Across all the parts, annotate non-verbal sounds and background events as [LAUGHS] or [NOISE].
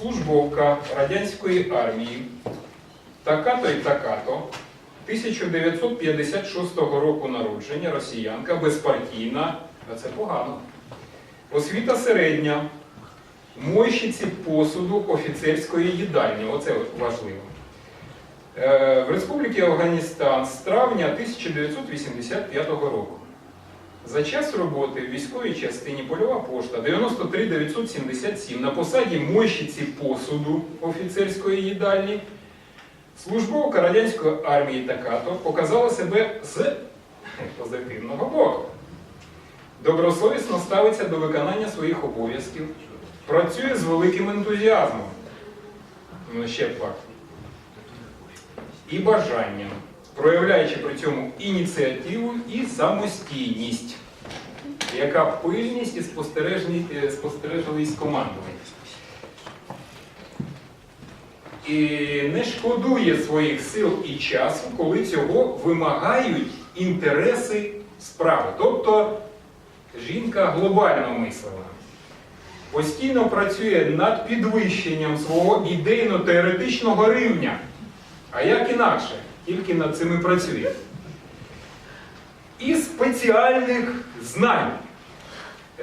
службовка радянської армії така-то і така-то 1956 року народження, росіянка, безпартійна, а це погано. Освіта середня, мойщиці посуду офіцерської їдальні. Оце важливо. Е, В Республіці Афганістан з травня 1985 року. За час роботи в військовій частині польова пошта 93 977 на посаді мойщиці посуду офіцерської їдальні. Службовка радянської армії Такато показала себе з позитивного боку. Добросовісно ставиться до виконання своїх обов'язків, працює з великим ентузіазмом. Ну, ще факт. І бажанням, проявляючи при цьому ініціативу і самостійність, яка пильність і спостережні- е, спостережливість командування. І не шкодує своїх сил і часу, коли цього вимагають інтереси справи. Тобто жінка глобально мислена. Постійно працює над підвищенням свого ідейно-теоретичного рівня. А як інакше? Тільки над цим і працює. І спеціальних знань.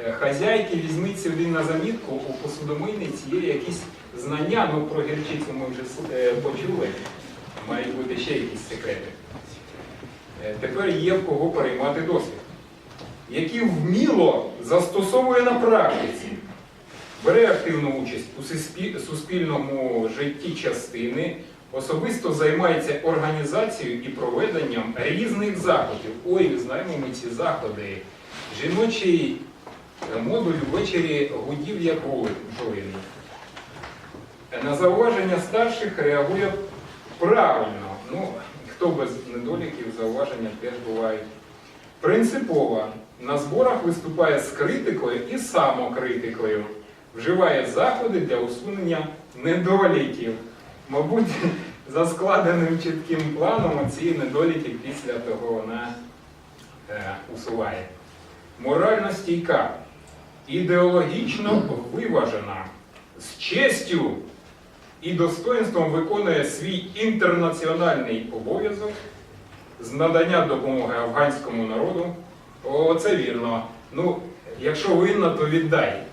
Е, Хазяйки візьміть сюди на замітку, у посудомийниці є якісь знання, ну про гірчицю ми вже е, почули, мають бути ще якісь секрети. Е, Тепер є в кого переймати досвід, який вміло застосовує на практиці, бере активну участь у суспільному житті частини, особисто займається організацією і проведенням різних заходів. Ой, знаємо ми ці заходи. Жіночий е, модуль ввечері гудів як жовиний. На зауваження старших реагує правильно. Ну, хто без недоліків, зауваження теж бувають. Принципово на зборах виступає з критикою і самокритикою, вживає заходи для усунення недоліків. Мабуть, [LAUGHS] за складеним чітким планом ці недоліки після того вона е, усуває. Морально стійка, ідеологічно виважена, з честю і достоинством виконує свій інтернаціональний обов'язок з надання допомоги афганському народу. О, це вірно. Ну, якщо винна, то віддай.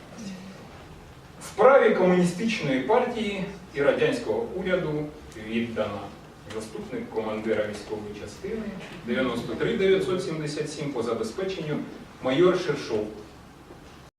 Справі комуністичної партії і радянського уряду віддана. Заступник командира військової частини 93 977 по забезпеченню майор Шершов.